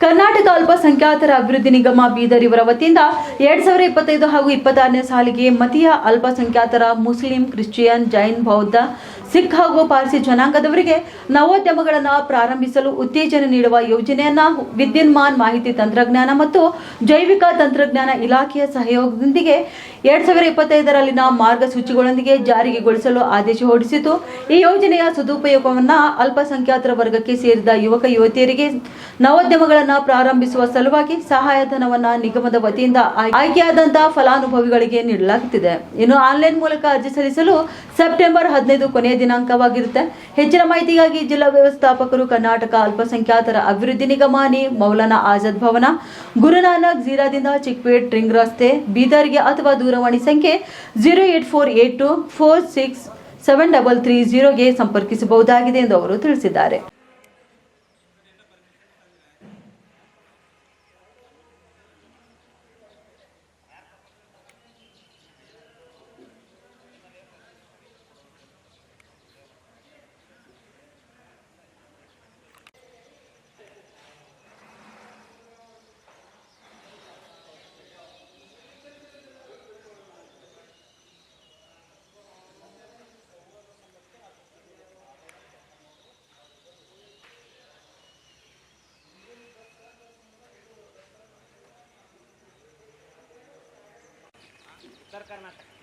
ಕರ್ನಾಟಕ ಅಲ್ಪಸಂಖ್ಯಾತರ ಅಭಿವೃದ್ಧಿ ನಿಗಮ ಬೀದರ್ ಇವರ ವತಿಯಿಂದ ಎರಡ್ ಸಾವಿರದ ಇಪ್ಪತ್ತೈದು ಹಾಗೂ ಇಪ್ಪತ್ತಾರನೇ ಸಾಲಿಗೆ ಮತೀಯ ಅಲ್ಪಸಂಖ್ಯಾತರ ಮುಸ್ಲಿಂ, ಕ್ರಿಶ್ಚಿಯನ್, ಜೈನ್, ಬೌದ್ಧ, ಸಿಖ್ ಹಾಗೂ ಪಾರ್ಸಿ ಜನಾಂಗದವರಿಗೆ ನವೋದ್ಯಮಗಳನ್ನು ಪ್ರಾರಂಭಿಸಲು ಉತ್ತೇಜನ ನೀಡುವ ಯೋಜನೆಯನ್ನ ವಿದ್ಯುನ್ಮಾನ್ ಮಾಹಿತಿ ತಂತ್ರಜ್ಞಾನ ಮತ್ತು ಜೈವಿಕ ತಂತ್ರಜ್ಞಾನ ಇಲಾಖೆಯ ಸಹಯೋಗದೊಂದಿಗೆ ಎರಡ್ ಸಾವಿರ ಇಪ್ಪತ್ತೈದರಲ್ಲಿನ ಮಾರ್ಗಸೂಚಿಗಳೊಂದಿಗೆ ಜಾರಿಗೆಗೊಳಿಸಲು ಆದೇಶ ಹೊರಡಿಸಿತು. ಈ ಯೋಜನೆಯ ಸದುಪಯೋಗವನ್ನ ಅಲ್ಪಸಂಖ್ಯಾತರ ವರ್ಗಕ್ಕೆ ಸೇರಿದ ಯುವಕ ಯುವತಿಯರಿಗೆ ನವೋದ್ಯಮಗಳನ್ನು ಪ್ರಾರಂಭಿಸುವ ಸಲುವಾಗಿ ಸಹಾಯಧನವನ್ನ ನಿಗಮದ ವತಿಯಿಂದ ಆಯ್- ಆಯ್ಕೆಯಾದಂತಹ ಫಲಾನುಭವಿಗಳಿಗೆ ನೀಡಲಾಗುತ್ತಿದೆ. ಇನ್ನು ಆನ್ಲೈನ್ ಮೂಲಕ ಅರ್ಜಿ ಸಲ್ಲಿಸಲು ಸೆಪ್ಟೆಂಬರ್ ಹದಿನೈದು ಕೊನೆಯ ದಿನಾಂಕವಾಗಿರುತ್ತೆ. ಹೆಚ್ಚಿನ ಮಾಹಿತಿಗಾಗಿ ಜಿಲ್ಲಾ ವ್ಯವಸ್ಥಾಪಕರು ಕರ್ನಾಟಕ ಅಲ್ಪಸಂಖ್ಯಾತರ ಅಭಿವೃದ್ಧಿ ನಿಗಮ ಮೌಲಾನಾ ಆಜಾದ್ ಭವನ, ಗುರುನಾನಕ್ ಜೀರಾದಿಂದ ಚಿಕ್ಪೇಟ್ ರಿಂಗ್ ರಸ್ತೆ, ಬೀದರ್ಗೆ ಅಥವಾ ದೂರವಾಣಿ ಸಂಖ್ಯೆ zero eight four eight two four six seven double three ಜೀರೋಗೆ ಸಂಪರ್ಕಿಸಬಹುದಾಗಿದೆ ಎಂದು ಅವರು ತಿಳಿಸಿದ್ದಾರೆ. ಉತ್ತರ ಕರ್ನಾಟಕ